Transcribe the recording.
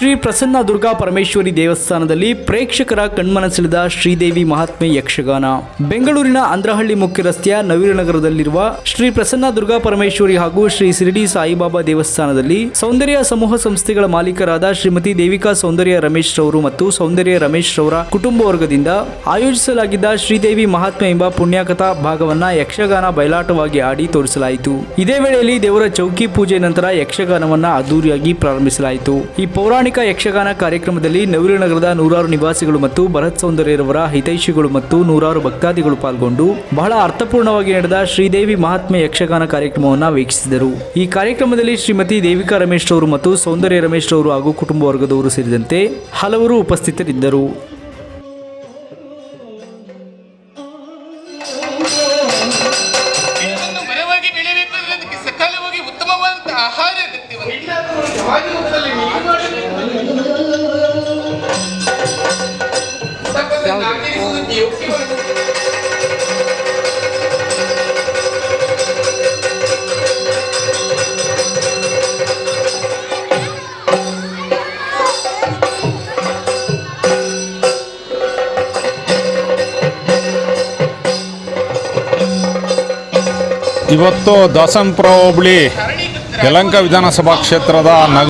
ಶ್ರೀ ಪ್ರಸನ್ನ ದುರ್ಗಾ ಪರಮೇಶ್ವರಿ ದೇವಸ್ಥಾನದಲ್ಲಿ ಪ್ರೇಕ್ಷಕರ ಕಣ್ಮನ ಸೆಳೆದ ಶ್ರೀದೇವಿ ಮಹಾತ್ಮೆ ಯಕ್ಷಗಾನ. ಬೆಂಗಳೂರಿನ ಅಂದ್ರಹಳ್ಳಿ ಮುಖ್ಯ ರಸ್ತೆಯ ನವೀನಗರದಲ್ಲಿರುವ ಶ್ರೀ ಪ್ರಸನ್ನ ದುರ್ಗಾ ಪರಮೇಶ್ವರಿ ಹಾಗೂ ಶ್ರೀ ಶಿರಡಿ ಸಾಯಿಬಾಬಾ ದೇವಸ್ಥಾನದಲ್ಲಿ ಸೌಂದರ್ಯ ಸಮೂಹ ಸಂಸ್ಥೆಗಳ ಮಾಲೀಕರಾದ ಶ್ರೀಮತಿ ದೇವಿಕಾ ಸೌಂದರ್ಯ ರಮೇಶ್ ರವರು ಮತ್ತು ಸೌಂದರ್ಯ ರಮೇಶ್ ರವರ ಕುಟುಂಬ ವರ್ಗದಿಂದ ಆಯೋಜಿಸಲಾಗಿದ್ದ ಶ್ರೀದೇವಿ ಮಹಾತ್ಮೆ ಎಂಬ ಪುಣ್ಯಕಥಾ ಭಾಗವನ್ನ ಯಕ್ಷಗಾನ ಬಯಲಾಟವಾಗಿ ಆಡಿ ತೋರಿಸಲಾಯಿತು. ಇದೇ ವೇಳೆಯಲ್ಲಿ ದೇವರ ಚೌಕಿ ಪೂಜೆ ನಂತರ ಯಕ್ಷಗಾನವನ್ನ ಅದ್ದೂರಿಯಾಗಿ ಪ್ರಾರಂಭಿಸಲಾಯಿತು. ಈ ಪೌರಾಣಿಕ ಯಕ್ಷಗಾನ ಕಾರ್ಯಕ್ರಮದಲ್ಲಿ ನವೀನಗರದ ನೂರಾರು ನಿವಾಸಿಗಳು ಮತ್ತು ಭರತ್ ಸೌಂದರ್ಯರವರ ಹಿತೈಷಿಗಳು ಮತ್ತು ನೂರಾರು ಭಕ್ತಾದಿಗಳು ಪಾಲ್ಗೊಂಡು ಬಹಳ ಅರ್ಥಪೂರ್ಣವಾಗಿ ನಡೆದ ಶ್ರೀದೇವಿ ಮಹಾತ್ಮೆ ಯಕ್ಷಗಾನ ಕಾರ್ಯಕ್ರಮವನ್ನು ವೀಕ್ಷಿಸಿದರು. ಈ ಕಾರ್ಯಕ್ರಮದಲ್ಲಿ ಶ್ರೀಮತಿ ದೇವಿಕಾ ರಮೇಶ್ ಅವರು ಮತ್ತು ಸೌಂದರ್ಯ ರಮೇಶ್ ಅವರು ಹಾಗೂ ಕುಟುಂಬ ವರ್ಗದವರು ಸೇರಿದಂತೆ ಹಲವರು ಉಪಸ್ಥಿತರಿದ್ದರು. ಇದನ್ನು ಅಗತ್ಯವಾಗಿ ಆಹಾರ ಇವತ್ತು ದಾಸನಪುರ ಹೋಬಳಿ ಯಲಂಕ ವಿಧಾನಸಭಾ ಕ್ಷೇತ್ರದ ನಗ